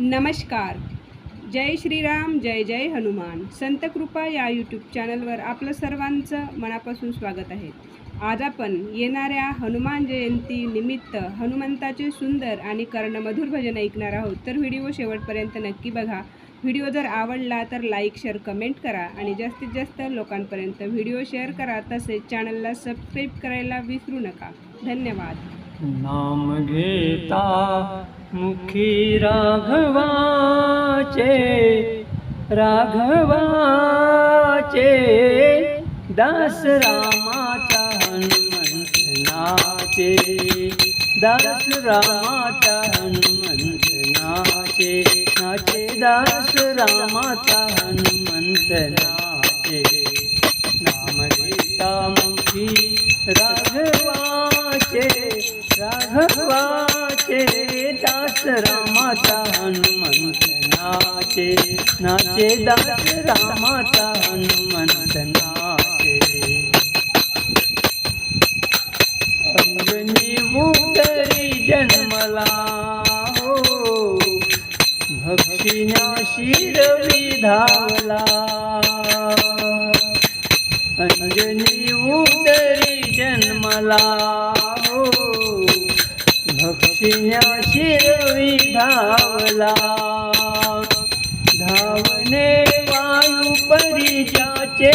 नमस्कार. जय श्रीराम जय जय हनुमान. संत कृपा या यूट्यूब चॅनलवर आपलं सर्वांचं मनापासून स्वागत आहे. आज आपण येणाऱ्या हनुमान जयंती निमित्त हनुमंताचे सुंदर आणि कर्णमधुर भजन ऐकणार आहोत. तर व्हिडिओ शेवटपर्यंत नक्की बघा. व्हिडिओ जर आवडला तर लाईक शेअर कमेंट करा आणि जास्तीत जास्त लोकांपर्यंत व्हिडिओ शेअर करा. तसेच चॅनलला सबस्क्राईब करायला विसरू नका. धन्यवाद. मुखी राघवाचे राघवाचे दास रामाचा हनुमंत नाचे दास रामाचा हनुमंत नाचे नाचे दास रामाचा हनुमंत नाचे नाम घेता मुखी राघवाचे राघवाचे दास रामाचा हनुमंत नाचे नाचे दास रामाचा हनुमंत नाचे अंगणी उतरी जन्मला हो. भक्षिणा शिरवी धावला. अंजनी उतरी जन्मला. भक्षिण्या शिरवी धावला. धावणे वायू परिजाचे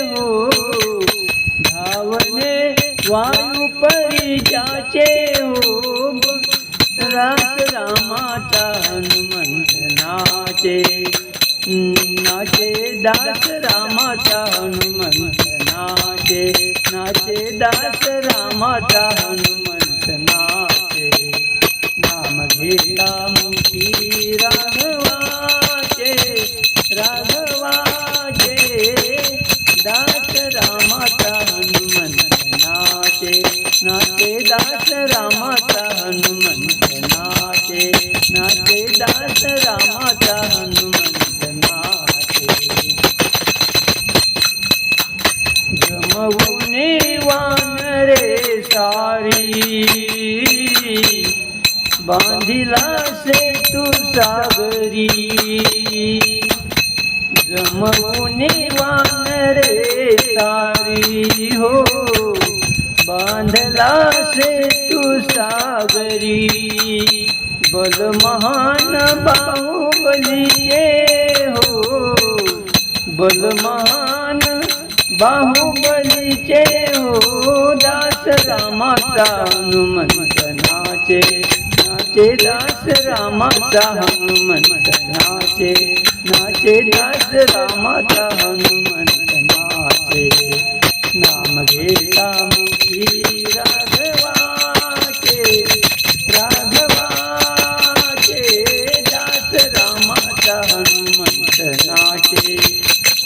हो. धावणे वायू परिजाचे हो. रास रामाचा हनुमंत नाचे नाचे दास रामाचा हनुमंत नाचे नाचे दास रामाचा हनुमंत नाचे घेता मुखी राघवाचे राघवाचे दास रामाचा हनुमंत नाचे नाचे दास रामाचा हनुमंत नाचे नाचे दास रामाचा हनुमंत नाचे जमवणे वानरे सारी बांधिला से तू सागरी जमवणे वानरे सारी हो बांधला से तू सागरी बल महान बाहुबलीचे हो बल महान बाहुबलीचे हो दास रामाचा हनुमंत नाचे। नाचे दास रामाचा हनुमंत नाचे नाचे दास रामाचा हनुमंत नाचे. नाम घेता मुखी राघवाचे राघवाचे. दास रामाचा हनुमंत नाचे.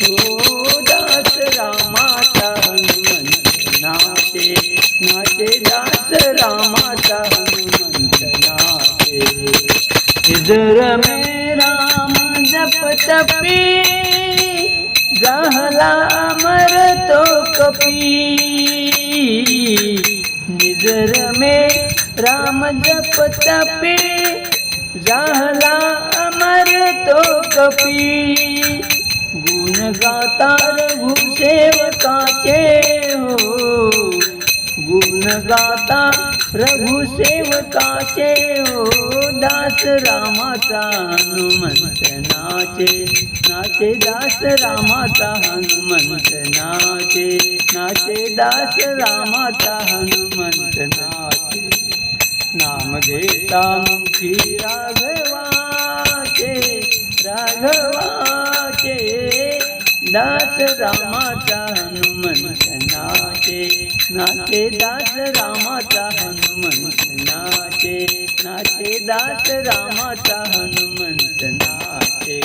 हो दास रामाचा हनुमंत नाचे. नाचे दास रामाचा हनुमंत नाचे इधर में राम जप तपी जहला मर तो कपी. निजर में राम जप तपी जहला अमर तो कपी. गुण गाता रघु सेवकाचे हो गुण गाता रघु सेवकाचे ओ दास रामाचा हनुमंत नाचे. नाचे दास रामाचा हनुमंत नाचे. नाचे दास रामाचा हनुमंत नाचे. नाम घेता मुखी राग दास रामाचा हनुमंत नाचे. नाचे दास रामाचा हनुमंत नाचे. नाचे दास रामाचा हनुमंत नाचे.